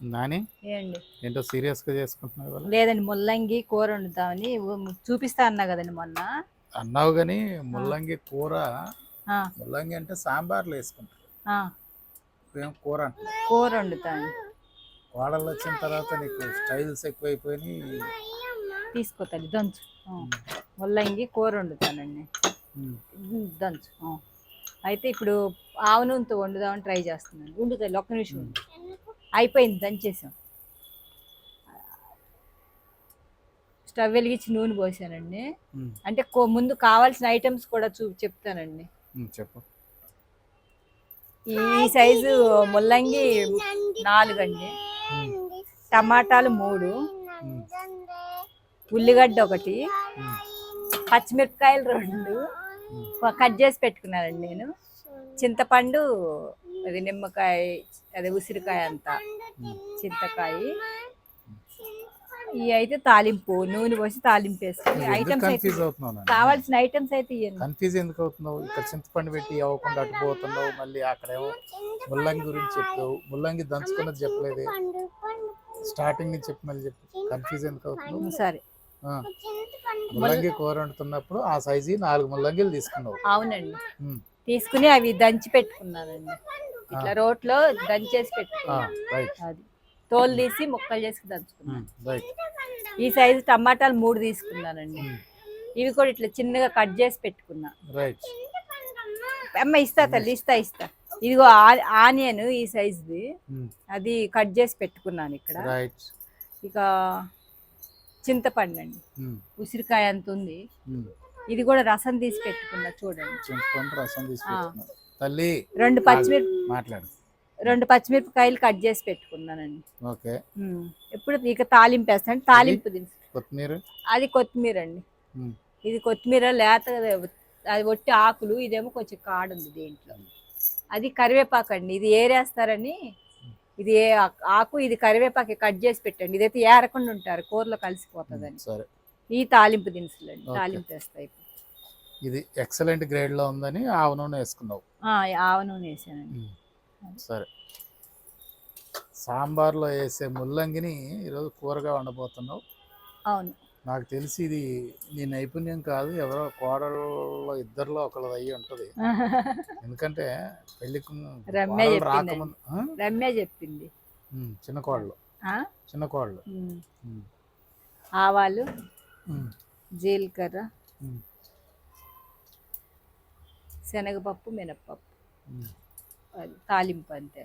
నాని? ఏంటో సీరియస్గా చేసుకుంటున్నావు లేదండి ముల్లంగి కూర వండుతామని చూపిస్తా అన్నా కదండి మొన్న. అన్నావు కానీ ముల్లంగి కూర ముల్లంగి అంటే సాంబార్లు వేసుకుంటారు. కూర కూర వండుతాను. కోడలు వచ్చిన తర్వాత నీకు స్టైల్స్ ఎక్కువైపోయినాయి. తీసుకోతాను దంచు. ముల్లంగి కూర వండుతానండి. దంచు. అయితే ఇప్పుడు ఆవు నూనెతో వండుదామని ట్రై చేస్తున్నాను. వండుతాయి ఒక్క నిమిషం. అయిపోయింది దంచేసాం. స్టవ్ వెలిగించి నూనె పోసానండి. అంటే ముందు కావాల్సిన ఐటమ్స్ కూడా చూ చెప్తానండి. చెప్పు. ఈ సైజు ముల్లంగి నాలుగు అండి టమాటాలు మూడు. ఉల్లిగడ్డ ఒకటి. పచ్చిమిరపకాయలు రెండు. కట్ చేసి పెట్టుకున్నానండి నేను. చింతపండు అది నిమ్మకాయ అదే ఉసిరికాయ అంతా. చింతకాయ. ఇవి అయితే తాలింపు నూనె పోసి తాలింపు వేసుకుని ఐటమ్స్ అయితే? కావాల్సిన ఐటమ్స్ అయితే ఇవ్వండి కన్ఫ్యూజ్ ఎందుకు అవుతున్నావు? ఇక్కడ చింతపండు పెట్టి అవ్వకుండా అటు పోతున్నావు మళ్ళీ అక్కడేమో ముల్లంగి గురించి చెప్పావు. ముల్లంగి దంచుకున్నది చెప్పలేదే. స్టార్టింగ్ నుంచి చెప్పి మళ్ళీ చెప్పు. కన్ఫ్యూజ్ ఎందుకు అవుతున్నావు? సరే. ముల్లంగి కూర వండుతున్నప్పుడు ఆ సైజు నాలుగు ముల్లంగిలు తీసుకున్నావు. అవునండి. తీసుకుని అవి దంచి పెట్టుకున్నానండి. ఇట్లా రోట్లో దంచేసి పెట్టుకున్నాను. అది. తోలు తీసి ముక్కలు చేసి దంచుకున్నాను. ఈ సైజు టమాటాలు మూడు తీసుకున్నానండి. ఇవి కూడా ఇట్లా చిన్నగా కట్ చేసి పెట్టుకున్నా. అమ్మ ఇస్తా తల్లి ఇస్తా ఇస్తా. ఇదిగో ఆనియన్ ఈ సైజుది. అది కట్ చేసి పెట్టుకున్నాను ఇక్కడ. ఇక చింతపండు అండి. ఉసిరికాయ అంత ఉంది. ఇది కూడా రసం తీసి పెట్టుకున్నా చూడండి. చింతపండు రసం తీసి తల్లి రెండు పచ్చిమిరప మాట్లాడు. రెండు పచ్చిమిరపకాయలు కట్ చేసి పెట్టుకున్నానండి. ఓకే. ఉమ్. ఎప్పుడు ఇక తాలింపు వేస్తాను. తాలింపు దినుసు. కొత్తిమీర? అది కొత్తిమీర అండి ఇది కొత్తిమీర లేత అది ఒట్టి ఆకులు ఇదేమో కొంచెం కాడు ఉంది దీంట్లో అది కరివేపాకు అండి ఇది ఏరేస్తారని ఇది ఆకు? ఇది కరివేపాకు కట్ చేసి పెట్టండి. ఇదైతే ఏరకుండా ఉంటారు. కూరలో కలిసిపోతుందని. సరే. ఈ తాలింపు దినుసులు అండి. తాలింపు వేస్తాయి. ఇది ఎక్సలెంట్ గ్రేడ్లో ఉందని ఆవ నూనె వేసుకున్నావు. ఆవ నూనె వేసానండి. సరే. సాంబార్లో వేసే ముల్లంగిని ఈరోజు కూరగా వండబోతున్నావు. అవును. నాకు తెలిసి ఇది నీ నైపుణ్యం కాదు ఎవరో కోడల్లో ఇద్దరిలో ఒకళ్ళది అయ్యి ఉంటుంది. ఎందుకంటే పెళ్ళికి ము- రమ్య. రాకముందు చెప్పింది. చిన్న కోడలు? చిన్న కోడలు. ఆవాలు జీలకర్ర. శనగపప్పు మినప్పప్పు. తాలింపు అంతే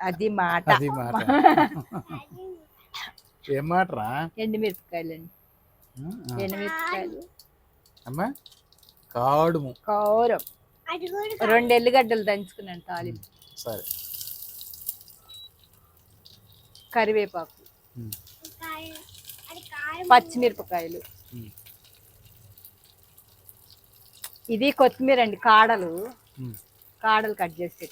అది మాట. అది మాట. ఏం మాట రా ఎండుమిరపకాయలు అండి ఆ, ఎండుమిరపకాయలు. అమ్మా కాడుము కారం రెండు ఎల్లిగడ్డలు దంచుకున్నాను తాలింపు. సరే. కరివేపాకు. పచ్చిమిరపకాయలు. ఇది కొత్తిమీర అండి కాడలు. కాడలు కట్ చేసి.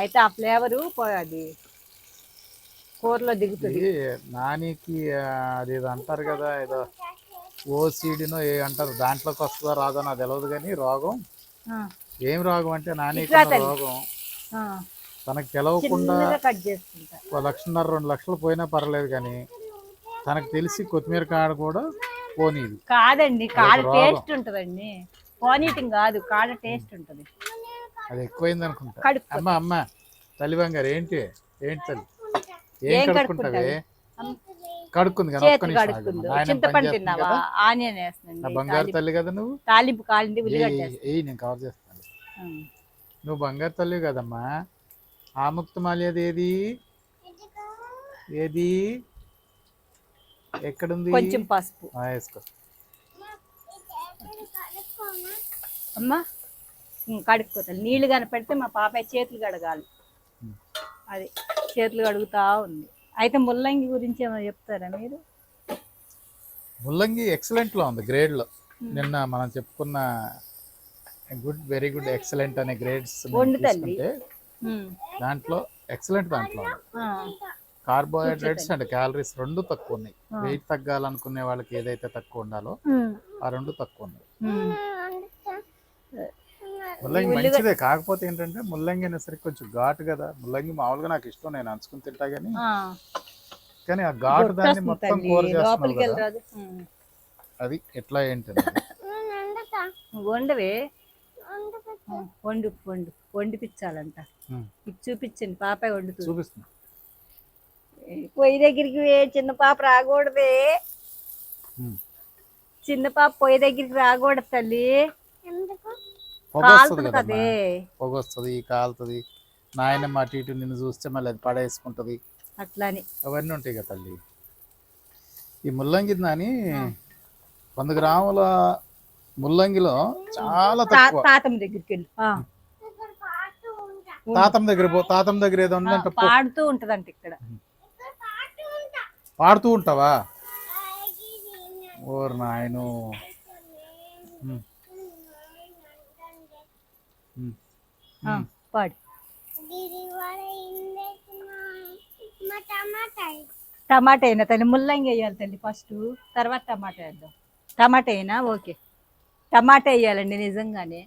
అయితే ఆ ఫ్లేవరు అది కూరలో దిగుతుంది. నానికి అది అంటారు కదా ఏదో ఓసీడీనో ఏ అంటారు దాంట్లోకి వస్తుందా రాదో నాకు తెలియదు కానీ రోగం. ఏం రోగం అంటే తల్లి. రోగం. తనకు తెలవకుండా చిన్నగా కట్ చేసుకుంటా. ఒక లక్షన్నర రెండు లక్షలు పోయినా పర్లేదు కానీ తనకు తెలిసి కొత్తిమీర కాడ కూడా పోనీది. కాదండి కాడ. టేస్ట్ ఉంటదండి. పోనీటింగ్ కాదు కాడ టేస్ట్ ఉంటది. అది ఎక్కువైంది అనుకుంటా. అమ్మ అమ్మ తల్లి బంగారు ఏంటి? ఏంటి తల్లి? ఏం కడుక్కుంటావే? అమ్మ, కడుక్కుంది కదా ఒక్క నిమిషం నా బంగారు తల్లి కదా నువ్వు? తాలింపు కాలింది ఉల్లిగడ్డ నేను కవర్ చేస్తాను. నువ్వు బంగారు తల్లి కదమ్మా. ఆముక్తమాల్యది ఏది? ఏది ఎక్కడుంది? కొంచెం పసుపు. వేసుకో. అమ్మా ఉమ్, కడుక్కోతాను నీళ్ళు కనపెడితే మా పాప చేతులు కడగాలి. అది చేతులు కడుగుతా ఉంది. అయితే ముల్లంగి గురించి ఏమైనా చెప్తారా మీరు? ముల్లంగి ఎక్సలెంట్లో ఉంది గ్రేడ్లో. నిన్న మనం చెప్పుకున్న గుడ్ వెరీ గుడ్ ఎక్సలెంట్ అనే గ్రేడ్స్ దాంట్లో ఎక్సలెంట్ దాంట్లో కార్బోహైడ్రేట్స్ అండ్ క్యాలరీస్ రెండు తక్కువ ఉన్నాయి. వెయిట్ తగ్గాలనుకునే వాళ్ళకి ఏదైతే తక్కువ ఉండాలో ఉమ్, ఆ రెండు తక్కువ ఉన్నాయి. ఉమ్. ముల్లంగి మంచిదే. కాకపోతే ఏంటంటే ముల్లంగి అనేసరికి కొంచెం ఘాటు కదా. ముల్లంగి మామూలుగా నాకు ఇష్టం నేను అంచుకుని తింటా కానీ ఆ, కానీ ఆ ఘాటు దాన్ని మొత్తం కూర ఉమ్. అది ఎట్లా ఉమ్, వండు వండు వండిపించాలంట. ఇది చూపించండి పాప వండుతుంది. చూపిస్తుంది పొయ్యి దగ్గరికి వే, చిన్న పాప రాకూడదే. చిన్న పాప పొయ్యి దగ్గరికి రాకూడదు తల్లి. కాలుతుంది కదమ్మా. కదే. పొగ వస్తుంది కాలుతుంది. నాయనమ్మ అటు ఇటు నిన్ను చూస్తే మళ్ళీ అది పడేసుకుంటది. అట్లాని. అవన్నీ ఉంటాయి కదా తల్లి. ఈ ముల్లంగి దాని వంద గ్రాముల ముల్లంగిలో చాలా తక్కువ. తాతమ్మ దగ్గరికి వెళ్ళి తాతమ్మ దగ్గర పో తాతమ్మ దగ్గర ఏదో ఉందంటే. పాడుతూ ఉంటదంట ఇక్కడ. పాడుతూ ఉంటావా? ఓరు నాయను. పాడు. టమాటా అయినా తల్లి ముల్లంగి వేయాలి తల్లి ఫస్ట్. తర్వాత టమాటా వేద్దాం. టమాటా అయినా? ఓకే. టమాటా వేయాలండి నిజంగానే.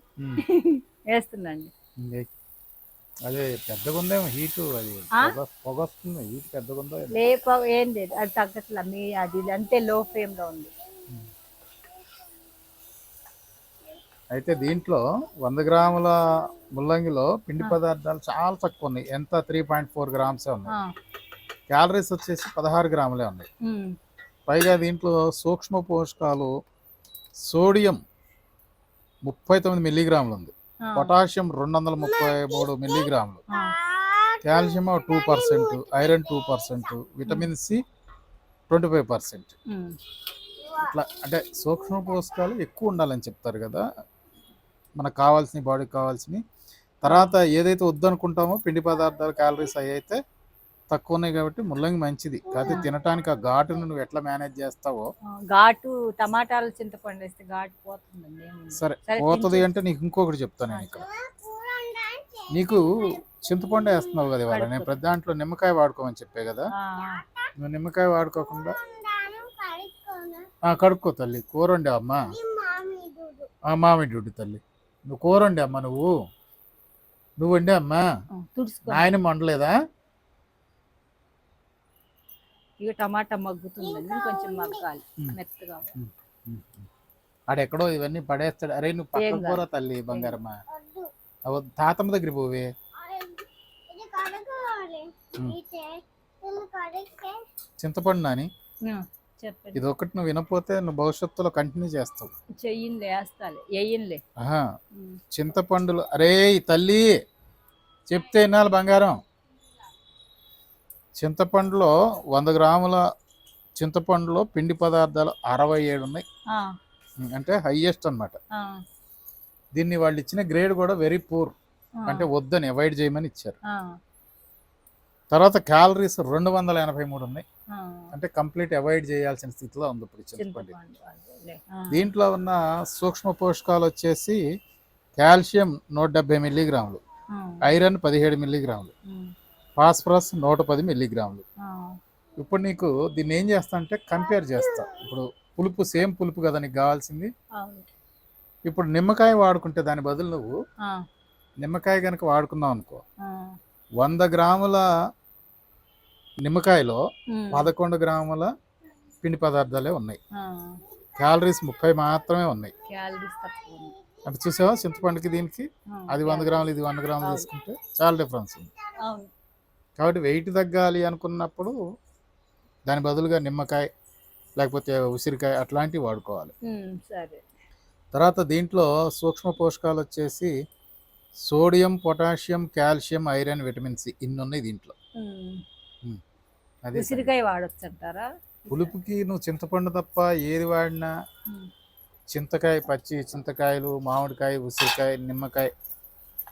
వేస్తున్నాండి. అదే పెద్దగా ఉందేమో హీటు అది? పొగ వస్తుంది హీట్ పెద్దగా ఉందో. లేప ఏం లేదు అది తగ్గట్లా మీ అది అంతే లో ఫ్లేమ్లో ఉంది అయితే దీంట్లో వంద గ్రాముల ముల్లంగిలో పిండి పదార్థాలు చాలా తక్కువ ఉన్నాయి. ఎంత? త్రీ పాయింట్ ఫోర్ గ్రామ్సే ఉన్నాయి. క్యాలరీస్ వచ్చేసి పదహారు గ్రాములే ఉన్నాయి. పైగా దీంట్లో సూక్ష్మ పోషకాలు సోడియం ముప్పై తొమ్మిది మిల్లీగ్రాములు ఉంది పొటాషియం రెండు వందల ముప్పై మూడు మిల్లీగ్రాములు. Calcium two percent iron two percent vitamin C twenty five percent. ఇట్లా అంటే సూక్ష్మ పోషకాలు ఎక్కువ ఉండాలని చెప్తారు కదా. మనకు కావాల్సిన బాడీకి కావాల్సినవి. తర్వాత ఏదైతే వద్దనుకుంటామో పిండి పదార్థాలు క్యాలరీస్ అవి అయితే తక్కువ ఉన్నాయి కాబట్టి ముల్లంగి మంచిది. కాకపోతే తినటానికి ఆ ఘాటును నువ్వు ఎట్లా మేనేజ్ చేస్తావో? ఘాటు టమాటాలు చింతపండు వేస్తే ఘాటు పోతుందండి ఏముంది. సరే పోతుంది అంటే నీకు ఇంకొకటి చెప్తాను నేను ఇక్కడ. నీకు చింతపండు వేస్తున్నావు కదా ఇవాళ. నేను ప్రతి దాంట్లో నిమ్మకాయ వాడుకోమని చెప్పే కదా. నువ్వు నిమ్మకాయ వాడుకోకుండా ఆ, కడుక్కో తల్లి. కూర వండే అమ్మా ఆ మామిడి తల్లి. నువ్వు కూర వండే అమ్మా నువ్వు. నువ్వు వండే అమ్మా. ఆ, తుడుచుకో. నాయన వండలేదా ఇక టమాటా మగ్గుతుందండి కొంచెం మగ్గాలి. మెత్తగా ఆడెక్కడో ఇవన్నీ పడేస్తాడు. అరే నువ్వు పక్క ఏం కాదు. కూర తల్లి బంగారమ్మ. తాతమ్మ దగ్గర పోవే. చింతపండు నాని? ఇది ఒకటి నువ్వు వినపోతే నువ్వు భవిష్యత్తులో కంటిన్యూ చేస్తావు. చింతపండులు అరే తల్లి చెప్తే వినాలి బంగారం. చింతపండులో వంద గ్రాముల చింతపండులో పిండి పదార్థాలు అరవై ఏడు ఉన్నాయి. అంటే హైయెస్ట్ అన్నమాట. దీన్ని వాళ్ళు ఇచ్చిన గ్రేడ్ కూడా వెరీ పూర్ అంటే వద్దని అవాయిడ్ చేయమని ఇచ్చారు. తర్వాత క్యాలరీస్ రెండు వందల ఎనభై మూడు ఉన్నాయి. అంటే కంప్లీట్ అవాయిడ్ చేయాల్సిన స్థితిలో ఉంది ఇప్పుడు చింతపండు. దీంట్లో ఉన్న సూక్ష్మ పోషకాలు వచ్చేసి కాల్షియం నూట డెబ్బై మిల్లీగ్రాములు ఐరన్ పదిహేడు మిల్లీగ్రాములు. ఫాస్ఫరస్ నూట పది మిల్లీగ్రాములు. ఇప్పుడు నీకు దీన్ని ఏం చేస్తా అంటే కంపేర్ చేస్తా. ఇప్పుడు పులుపు సేమ్ పులుపు కదా నీకు కావాల్సింది. ఇప్పుడు నిమ్మకాయ వాడుకుంటే దాని బదులు నువ్వు నిమ్మకాయ కనుక వాడుకున్నావు అనుకో వంద గ్రాముల నిమ్మకాయలో పదకొండు గ్రాముల పిండి పదార్థాలే ఉన్నాయి. క్యాలరీస్ ముప్పై మాత్రమే ఉన్నాయి. అంటే చూసావా చింతపండుకి దీనికి? అది వంద గ్రాములు ఇది వంద గ్రాములు తీసుకుంటే చాలా డిఫరెన్స్ ఉంది. కాబట్టి వెయిట్ తగ్గాలి అనుకున్నప్పుడు దాని బదులుగా నిమ్మకాయ లేకపోతే ఉసిరికాయ అట్లాంటివి వాడుకోవాలి. సరే. తర్వాత దీంట్లో సూక్ష్మ పోషకాలు వచ్చేసి sodium potassium calcium iron vitamin C ఇన్ని ఉన్నాయి దీంట్లో. అదే. ఉసిరికాయ వాడొచ్చు అంటారా పులుపుకి నువ్వు చింతపండు తప్ప ఏది వాడినా చింతకాయ పచ్చి చింతకాయలు మామిడికాయ ఉసిరికాయ నిమ్మకాయ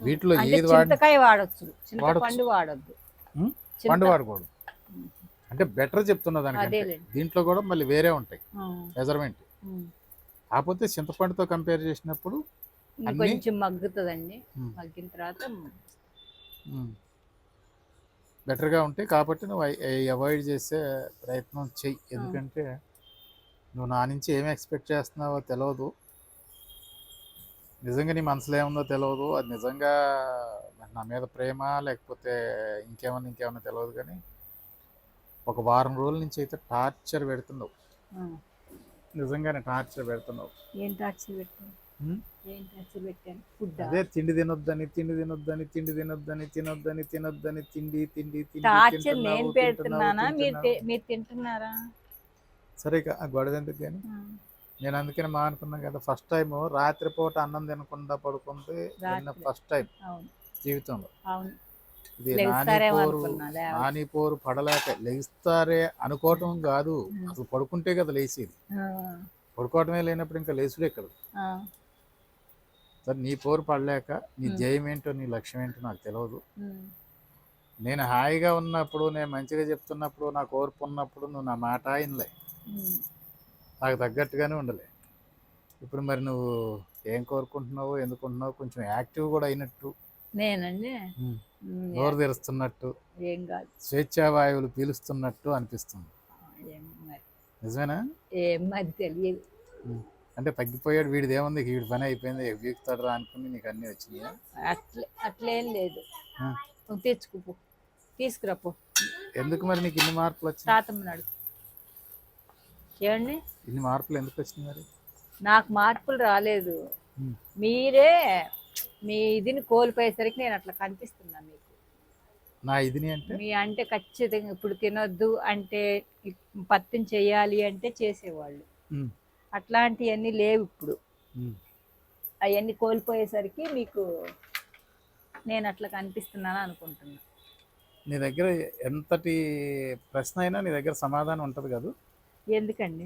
వీటిలో ఏది వాడినా చింతకాయ వాడొచ్చు. చింతపండు వాడొద్దు. పండు వాడకూడదు అంటే బెటర్ చెప్తున్నా దానికంటే దీంట్లో కూడా మళ్ళీ వేరే ఉంటాయి. మెజర్మెంట్. కాకపోతే చింతపండుతో కంపేర్ చేసినప్పుడు కొంచెం మగ్గుతుందండి. మగ్గిన తర్వాత బెటర్గా ఉంటాయి కాబట్టి నువ్వు అవాయిడ్ చేసే ప్రయత్నం చెయ్యి. ఎందుకంటే నువ్వు నా నుంచి ఏం ఎక్స్పెక్ట్ చేస్తున్నావో తెలియదు నిజంగా నీ మనసులో ఏముందో తెలియదు అది నిజంగా నా మీద ప్రేమ లేకపోతే ఇంకేమన్నా ఇంకేమన్నా తెలియదు కానీ ఒక వారం రోజుల నుంచి అయితే టార్చర్ పెడుతున్నావు. నిజంగానే టార్చర్ పెడుతున్నావు. ఏం టార్చర్ అదే తిండి తినొద్దని తిండి తినొద్దని తిండి తినొద్దని తినొద్దని తినొద్దని తిండి తిండి తిండి టార్చర్ నేను పెడుతున్నానా? మీరు తింటున్నారా? సరే గొడవ ఎందుకు కానీ. నేను అందుకని మా అనుకున్నాను కదా ఫస్ట్ టైం రాత్రిపూట అన్నం తినకుండా పడుకుంటే. ఫస్ట్ టైం జీవితంలో. అవును. ఇది లేవ- నానిపోరు పడలేక లెగిస్తారే అనుకోవటం కాదు. అసలు పడుకుంటే కదా లేచేది ఆ, పడుకోవటమే లేనప్పుడు ఇంకా లేచుడే ఆ, సరే నీ పోరు పడలేక నీ. జయం ఏంటో నీ లక్ష్యం ఏంటో నాకు తెలియదు నేను హాయిగా ఉన్నప్పుడు నేను మంచిగా చెప్తున్నప్పుడు నాకు ఓర్పు ఉన్నప్పుడు నువ్వు నా మాట అయినలే ఉమ్. నాకు తగ్గట్టుగానే ఉండలే. ఇప్పుడు మరి నువ్వు ఏం కోరుకుంటున్నావు ఎందుకుంటున్నావు కొంచెం యాక్టివ్ కూడా అయినట్టు. నేనండి. నోరు తెరుస్తున్నట్టు ఏం కాదు. స్వేచ్ఛావాయువులు పీలుస్తున్నట్టు అనిపిస్తుంది. నిజమేనా? ఏం మరి తెలియదు. అంటే తగ్గిపోయాడు వీడిది ఏముంది వీడి పని అయిపోయింది వీక్తాడు రా అనుకుని నీకు అన్నీ వచ్చినాయా? అట్లే అట్లేం లేదు. తెచ్చుకోపో తీసుకురా పో. ఎందుకు మరి నీకు ఇన్ని మార్పులు తాతమ్మనాడు ఏమండి? ఇన్ని మార్పులు ఎందుకు వచ్చినాయి మరి? నాకు మార్పులు రాలేదు. మీరే మీ ఇదిని కోల్పోయేసరికి నేను అట్లా కనిపిస్తున్నా మీకు. నా ఇదిని అంటే? మీ అంటే ఖచ్చితంగా ఇప్పుడు తినొద్దు అంటే పత్యం చేయాలి అంటే చేసేవాళ్ళు. అట్లాంటివన్నీ లేవు ఇప్పుడు. అవన్నీ కోల్పోయేసరికి మీకు నేను అట్లా కనిపిస్తున్నాను అనుకుంటున్నా. నీ దగ్గర ఎంతటి ప్రశ్న అయినా నీ దగ్గర సమాధానం ఉంటుంది కదా. ఎందుకండి?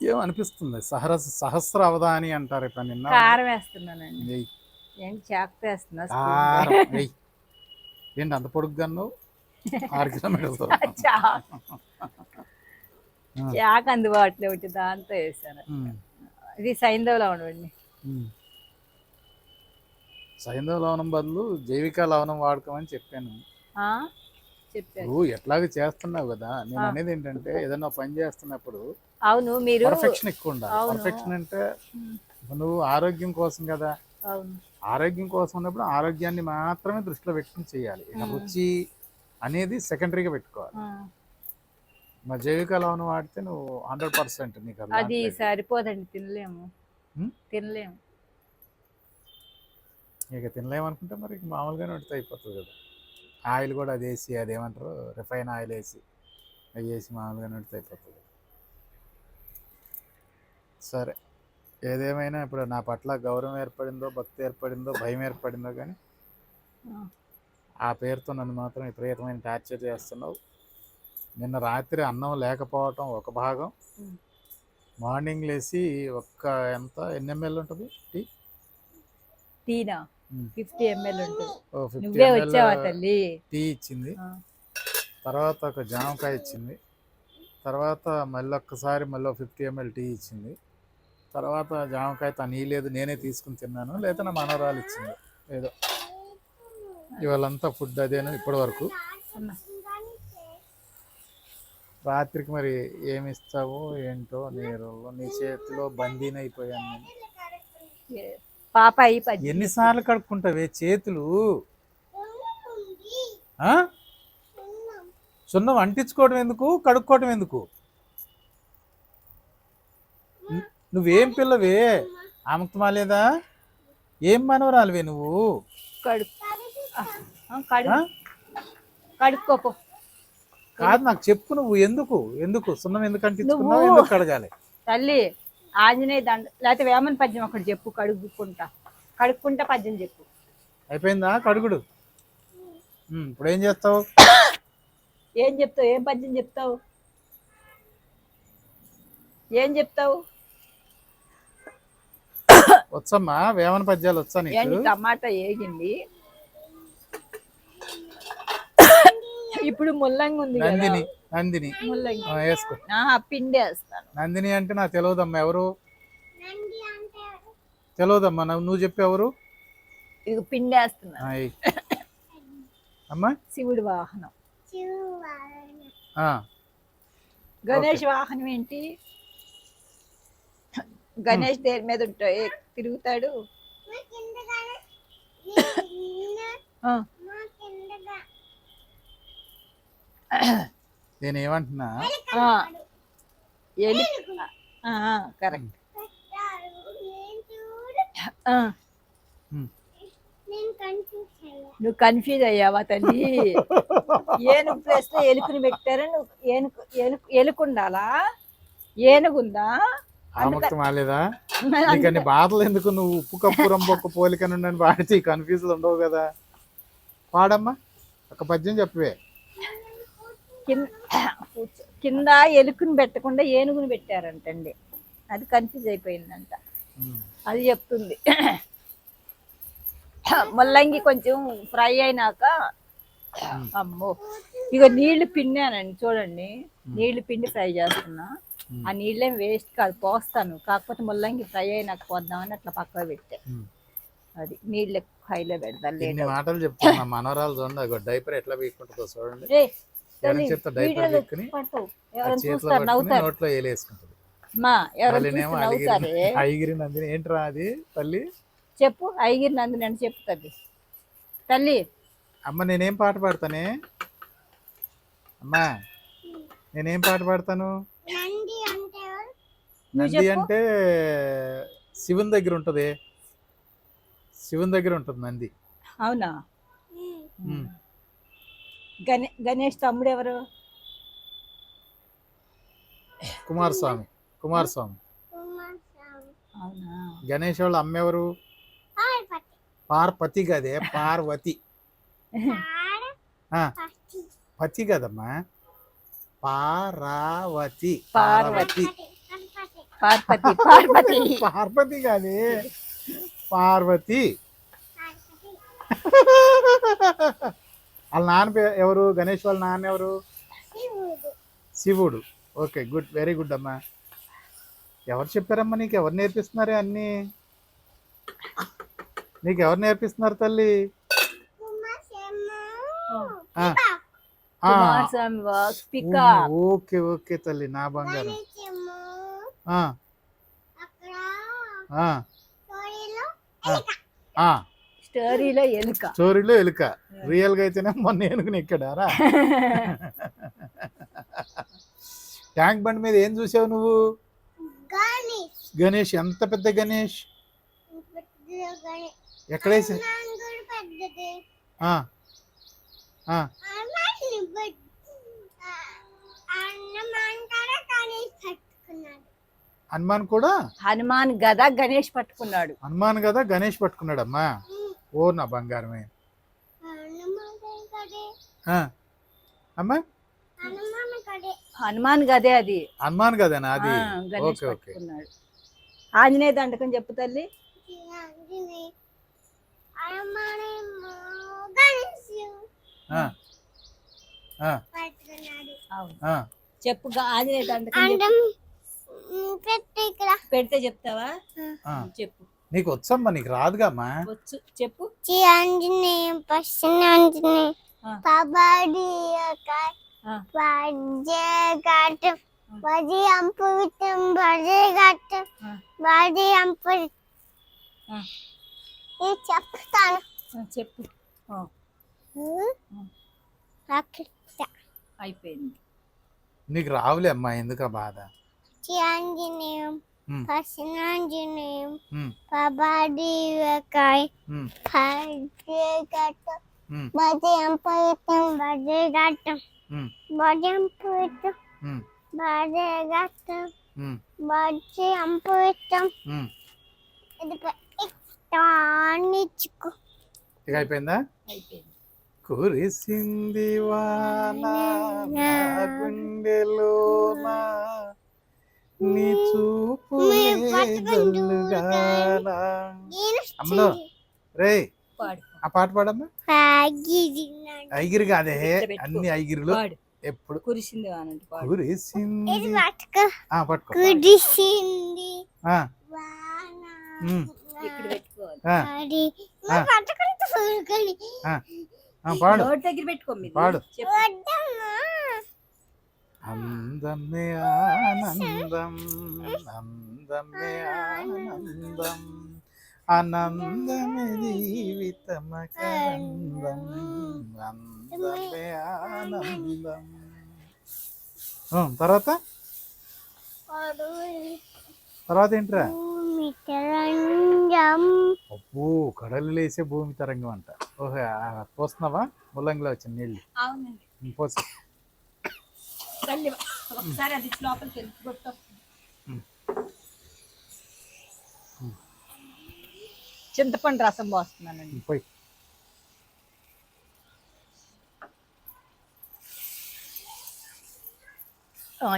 ఏం అనిపిస్తుంది సహర సహస్ర అవధాని అంటారు ఇప్పుడు నిన్న కారం వేస్తున్నానండి. వెయ్యి. ఏంటి వేస్తున్నా కారం వెయ్యి. ఏంటి అంత పొడుగ్గాను ఆరు కిలోమీటర్స్ దూరం. చాకు ఆ. చాకు అందుబాటులో ఒకటి దాంతో వేసాను. ఉమ్, ఇది సైంధవ ఉండండి ఉమ్. సైంధవ లవణం బదులు జైవిక లవణం వాడుకోమని చెప్పాను. చెప్పారు. నువ్వు ఎట్లాగో చేస్తున్నావు కదా. నేను ఆ. అనేది ఏంటంటే ఏదైనా పని చేస్తున్నప్పుడు అవును మీరు పర్ఫెక్షన్ ఎక్కువ ఉండాలి. పర్ఫెక్షన్ అంటే నువ్వు ఆరోగ్యం కోసం కదా. ఆరోగ్యం కోసం ఉన్నప్పుడు ఆరోగ్యాన్ని మాత్రమే దృష్టిలో పెట్టుకుని చేయాలి. రుచి అనేది సెకండరీగా పెట్టుకోవాలి. మా జైవిక లవణం వాడితే నువ్వు హండ్రెడ్ పర్సెంట్ నీకు అది సరిపోదండి తినలేము? తినలేము. ఇక తినలేమనుకుంటే మరి ఇక మామూలుగానే వండితే అయిపోతుంది కదా. ఆయిల్ కూడా అది వేసి అది ఏమంటారు రిఫైన్ ఆయిల్ వేసి అవి వేసి మామూలుగానే వండితే అయిపోతుంది. సరే. ఏదేమైనా ఇప్పుడు నా పట్ల గౌరవం ఏర్పడిందో భక్తి ఏర్పడిందో భయం ఏర్పడిందో కానీ ఆ, పేరుతో నన్ను మాత్రం విపరీతమైన టార్చర్ చేస్తున్నావు. నిన్న రాత్రి అన్నం లేకపోవటం ఒక భాగం. మార్నింగ్ లేచి ఒక్క ఎంత? ఎన్ని ఎంఎల్ ఉంటుంది టీ? టీనా. ఫిఫ్టీ ఎంఎల్ ఉంటుంది. ఓ ఫిఫ్టీ నువ్వే వచ్చావా తల్లి? టీ ఇచ్చింది. తర్వాత ఒక జామకాయ ఇచ్చింది. తర్వాత మళ్ళీ ఒక్కసారి మళ్ళీ ఫిఫ్టీ ఎంఎల్ టీ ఇచ్చింది. తర్వాత జామకాయ తను ఇయ్యలేదు నేనే తీసుకుని తిన్నాను. లేదా నా మనవరాలు ఇచ్చింది. ఏదో. ఇవాళంతా ఫుడ్ అదేను ఇప్పటి వరకు. రాత్రికి మరి ఏమి ఇస్తావో ఏంటో నీరు నీ చేతిలో బందీని అయిపోయాను నేను. పాప ఎన్నిసార్లు కడుక్కుంటావే చేతులు? సున్నం. అంటించుకోవడం ఎందుకు? కడుక్కోవడం ఎందుకు ను- నువ్వేం పిల్లవే? ఆముక్తమాలేదా ఏం మనవరాలివే నువ్వు? కడుక్కోపో. కాదు నాకు చెప్పు నువ్వు. ఎందుకు? ఎందుకు? సున్నం ఎందుకు అంటించుకున్నావు? ఎందుకు కడగాలి? తల్లి ఆంజనేయ దండ లేకపోతే వేమన పద్యం ఒకటి చెప్పు కడుక్కుంటా. కడుక్కుంటా పద్యం చెప్పు. అయిపోయిందా? కడుగుడు. ఇప్పుడు ఏం చేస్తావు? ఏం చెప్తావు? ఏం పద్యం చెప్తావు? ఏం చెప్తావు? వచ్చమ్మా వేమన పద్యాలు వచ్చా నీకు? టమాటా ఏగింది. ఇప్పుడు ముల్లంగి ఉంది నందిని నందిని. వేసుకో. పిండి వేస్తాను. నందిని అంటే నాకు తెలియదమ్మా ఎవరు? తెలియదమ్మా నువ్వు నువ్వు చెప్పు ఎవరు? ఇది పిండి ఎయ్. అమ్మా? శివుడి వాహనం. ఆ, గణేష్ వాహనం ఏంటి? గణేష్ దేని మీద ఉంటాయి తిరుగుతాడు? ఆ, నేను ఏమంటున్నా కరెక్ట్. నువ్వు కన్ఫ్యూజ్ అయ్యావా తల్లి? ఏనుగు ప్లేస్లో ఎలుకని పెట్టారా? నువ్వు ఏనుగు ఎలుకు ఎలుకుండాలా ఏనుగుందా ఆముక్తి మాలేదా? నీకు అన్ని బాధలు ఎందుకు? నువ్వు ఉప్పు కప్పు రంబొక్క పోలిక నుండి పాడితే కన్ఫ్యూజ్ ఉండవు కదా. పాడమ్మా ఒక పద్యం చెప్పవే. కింద ఎలుకని పెట్టకుండా ఏనుగుని పెట్టారంటండి. అది కన్ఫ్యూజ్ అయిపోయిందంట. అది చెప్తుంది. ముల్లంగి కొంచెం ఫ్రై అయినాక అమ్మో ఇక నీళ్ళు పిండానండి చూడండి. నీళ్ళు పిండి ఫ్రై చేస్తున్నా. ఆ నీళ్ళేం వేస్ట్ కాదు పోస్తాను. కాకపోతే ముల్లంగి ఫ్రై అయినాక పోద్దామని అట్లా పక్కన పెట్టా. ఉమ్. అది నీళ్ళు ఎక్కువ హైలో పెడతా ఇన్ని లేదు మాటలు చెప్తున్నా మనవరాలు చూడండి డైపర్ ఎట్లా పీక్కుంటుందో చూడండి. చెప్తా డైపర్ పీక్కుని చేతిలో నోట్లో వేలేసుకుంటుంది మా ఎవరైనా ఐగిరి నందిని. ఏంట్రా అది తల్లి? చెప్పు ఐగిరి నందిని అని చెప్తుంది తల్లి. అమ్మ నేనేం పాట పాడతానే? అమ్మా నేనేం పాట పాడతాను? నంది అంటే శివుని దగ్గర ఉంటది. శివుని దగ్గర ఉంటుంది నంది. అవునా? గణేష్ తమ్ముడు ఎవరు? కుమారస్వామి కుమారస్వామి. అవునా? గణేష్ వాళ్ళ అమ్మ ఎవరు? పార్వతి. కదే పార్వతి. ఆ, పతి కదమ్మా? పారావతి. పార్వతి. పార్వతి పార్వతి. పార్వతి పార్వతి కాదే పార్వతి. వాళ్ళ నాన్న ఎవరు? గణేష్ వాళ్ళ నాన్న ఎవరు? శివుడు. ఓకే గుడ్ వెరీ గుడ్ అమ్మా. ఎవరు చెప్పారమ్మా నీకు? ఎవరు నేర్పిస్తున్నారు అన్ని? నీకు ఎవరు నేర్పిస్తున్నారు తల్లి? ఓకే ఓకే తల్లి నా బంగారం. స్టోరీలో ఎలుక. స్టోరీలో ఎలుక. రియల్గా అయితేనే మొన్న ఏనుగుని ఎక్కడారా? ట్యాంక్ బండ్ మీద ఏం చూసావు నువ్వు? గణేష్. ఎంత పెద్ద గణేష్? ఎక్కడేసి ఆ, ఆ, హనుమాన్ కూడా హనుమాన్ గద గణేష్ పట్టుకున్నాడు. హనుమాన్ కదా గణేష్ పట్టుకున్నాడమ్మా. ఓ నా బంగారమే. ఆ, అమ్మా? హనుమాన్ గదే అది. హనుమాన్ కదేనా అది? Okay okay. పట్టుకున్నాడు. ఆంజనేయ దండకం చెప్పు తల్లి. చెప్పు ఆంజనేయ దండకం. పెడితే చెప్తావా. చెప్పు. నీకు వచ్చమ్మా నీకు రాదుగామ్మా వచ్చు. చెప్పు. ఆంజనేయం పశ్చిమ ఆంజనేయం. ఆ. కబడ్డీ బడి. బడి అంపు. ఇది చెప్తాను. చెప్పు. అయిపోయింది. నీకు రావులే అమ్మా ఎందుకు బాధ? పశ్చిమ ఆంజనేయం ఉమ్, కబడ్డీ కాయ ఉమ్, బడి ఘాట్ ఉమ్, బడి అంపుతం బడి ఘాట్ ఉమ్, బడి అంపుతం ఉమ్, బడి ఘాట్ ఉమ్, బడి అంపుతం ఉమ్. ఇచ్చుకో ఇక అయిపోయిందా కురిసింది వాన నీ జల్లుగానా. అమ్మలో రే పాడు. ఆ పాట పాడమ్మా. ఐగిరి కాదే అన్ని ఐగిరిలు పాడు. ఎప్పుడు కురిసింది కురిసింది. పట్టుకో. ఆ, పడి. పాడు నోటి దగ్గర పెట్టుకో మీరు పాడు. చెప్పు వద్దమ్మా అందమే ఆనందం అందమే ఆనందం ఆనందమే జీవితమకరందం అందమే ఆనందం. తర్వాత? తర్వాత ఏంట్రా? భూమి తరంగం అబ్బో కడలు లేసే భూమి తరంగం అంట. ఓహో పోస్తున్నావా? ముల్లంగిలో వచ్చిన నీళ్ళు. అవునండి. ఉం, పోసి రండి ఒకసారి అది లోపలికి వెళ్ళి కొట్టు చింతపండు రసం పోస్తున్నానండి. పోయి.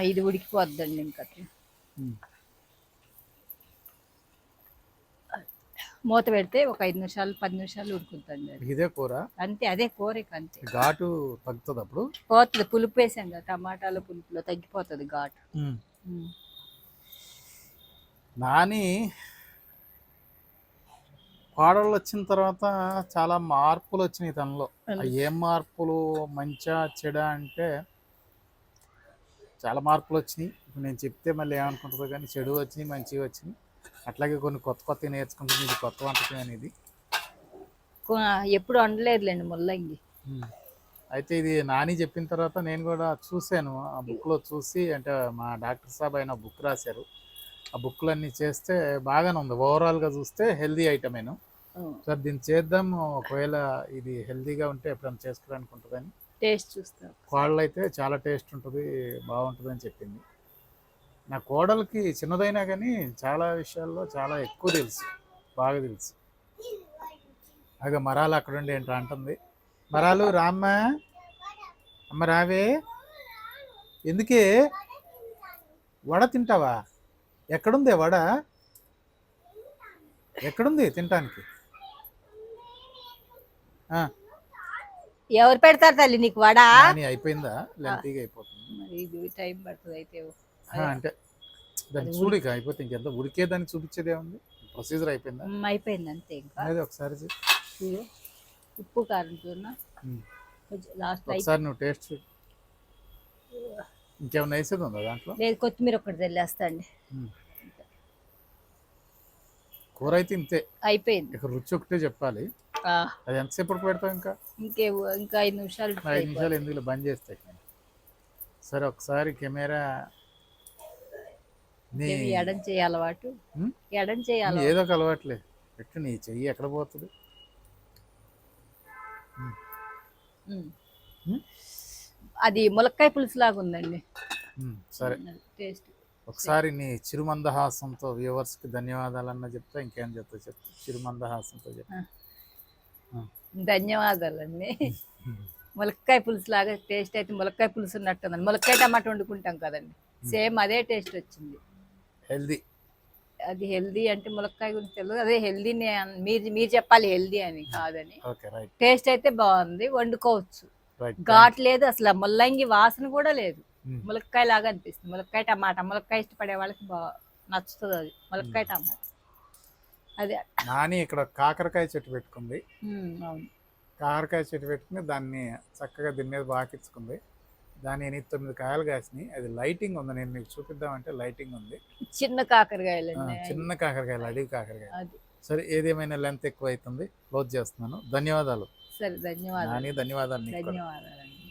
ఇది ఉడికిపోద్దండి ఇంకా మూత పెడితే ఒక ఐదు నిమిషాలు పది నిమిషాలు ఉడుకుతుందండి అది. ఇదే కూర? అంతే అదే కోరిక అంతే. ఘాటు తగ్గుతుంది అప్పుడు? పోతుంది పులుపు వేసాం కదా టమాటాలు పులుపులో తగ్గిపోతుంది ఘాటు. నాని కోడళ్ళు వచ్చిన తర్వాత చాలా మార్పులు వచ్చినాయి తనలో. ఏం మార్పులు? మంచా చెడా అంటే చాలా మార్పులు వచ్చినాయి. ఇప్పుడు నేను చెప్తే మళ్ళీ ఏమనుకుంటుందో కానీ చెడు వచ్చినాయి మంచిగా వచ్చినాయి. అట్లాగే కొన్ని కొత్త కొత్త నేర్చుకుంటుంది ఇది కొత్త వంటకం అనేది. ఎప్పుడు వండలేదులేండి ముల్లంగి. అయితే ఇది నాని చెప్పిన తర్వాత నేను కూడా చూశాను. ఆ బుక్లో చూసి అంటే మా డాక్టర్ సాబ్ ఆయన బుక్ రాశారు. ఆ బుక్లన్నీ చేస్తే బాగానే ఉంది. ఓవరాల్గా చూస్తే హెల్దీ ఐటమేను సార్ దీన్ని చేద్దాం. ఒకవేళ ఇది హెల్దీగా ఉంటే ఎప్పుడైనా చేసుకోవడానికి ఉంటుందని. టేస్ట్ చూస్తాం కోడలు అయితే చాలా టేస్ట్ ఉంటుంది బాగుంటుంది అని చెప్పింది. నా కోడలికి చిన్నదైనా కానీ చాలా విషయాల్లో చాలా ఎక్కువ తెలుసు. బాగా తెలుసు. అగ మరాలు అక్కడ ఉండి ఏంటో అంటుంది. మరాలు రామ్మ. అమ్మ రావే. ఎందుకే? వడ తింటావా? ఎక్కడుంది వడ? ఎక్కడుంది తినటానికి? ఎవరు పెడతారు తల్లి నీకు వడ? అయిపోయిందా? లెంతీగా అయిపోతుంది. టైం పడుతుంది అయితే. అంటే దాన్ని చూడు ఇక అయిపోతే ఇంకెంత ఉడికేదాన్ని చూపించేదే ఉంది ప్రొసీజర్ అయిపోయిందా? అయిపోయింది అంతే ఇంకా. ఒకసారి చూ- ఉప్పు కారం చూడ ఉమ్. లాస్ట్ ఒకసారి నువ్వు టేస్ట్ చూడు. ఇంకేమైనా వేసేది ఉందా దాంట్లో? లేదు కొత్తిమీర ఒకటి తెల్లేస్తా అండి. కూర అయితే ఇంతే. అయిపోయింది. ఇక రుచి ఒకటే చెప్పాలి. అది ఎంతసేపు పెడతావు ఇంకా? ఇంకే ఇంకా ఐదు నిమిషాలు ఐదు నిమిషాలు ఎందుకు బంద్ చేస్తాయి సరే ఒకసారి కెమెరా. ఎడం చేయి అలవాటు? ఎడం చేయి నీ అలవాటు. ఏదో ఒక అలవాట్లే. పెట్టు నీ చెయ్యి ఎక్కడ పోతుంది? అది ములక్కాయ పులుసు లాగా ఉందండి సరే. టేస్ట్ ఒకసారి నీ చిరుమందహాసంతో వ్యూవర్స్కి ధన్యవాదాలన్న చెప్తా ఇంకేం చెప్తా చెప్తా. చిరుమందహాసంతో చెప్తా. ధన్యవాదాలండి. ములక్కాయ పులుసు లాగా టేస్ట్ అయితే ములక్కాయ పులుసు ఉన్నట్టుందండి ములక్కాయ టమాటా వండుకుంటాం కదండి. సేమ్ అదే టేస్ట్ వచ్చింది. హెల్దీ. అది హెల్దీ అంటే ములక్కాయ గురించి తెలియదు అదే హెల్దీ మీరు మీరు చెప్పాలి హెల్దీ అని కాదని. Okay right. టేస్ట్ అయితే బాగుంది వండుకోవచ్చు. రైట్ ఘాట్ లేదు అసలు ఆ ముల్లంగి వాసన కూడా లేదు. ములక్కాయ లాగా అనిపిస్తుంది. ములక్కాయ టమాటా ములక్కాయ ఇష్టపడే వాళ్ళకి బా నచ్చుతుంది అది. ములక్కాయ టమాటా. అదే. నాని ఇక్కడ కాకరకాయ చెట్టు పెట్టుకుంది. అవును. కాకరకాయ చెట్టు పెట్టుకుని దాన్ని చక్కగా దీని మీద బాకించుకుంది దాని ఎనిమిది తొమ్మిది కాయలు కాసినాయి. అది లైటింగ్ ఉంది. నేను మీకు చూపిద్దామంటే లైటింగ్ ఉంది. చిన్న ఆ, కాకరకాయలండి చిన్న కాకరకాయలు అడివి కాకరకాయ అది. సరే ఏదేమైనా లెంత్ ఎక్కువ అవుతుంది క్లోజ్ చేస్తున్నాను. ధన్యవాదాలు. సరే ధన్యవాదాలు. నాని ధన్యవాదాలు. ధన్యవాదాలు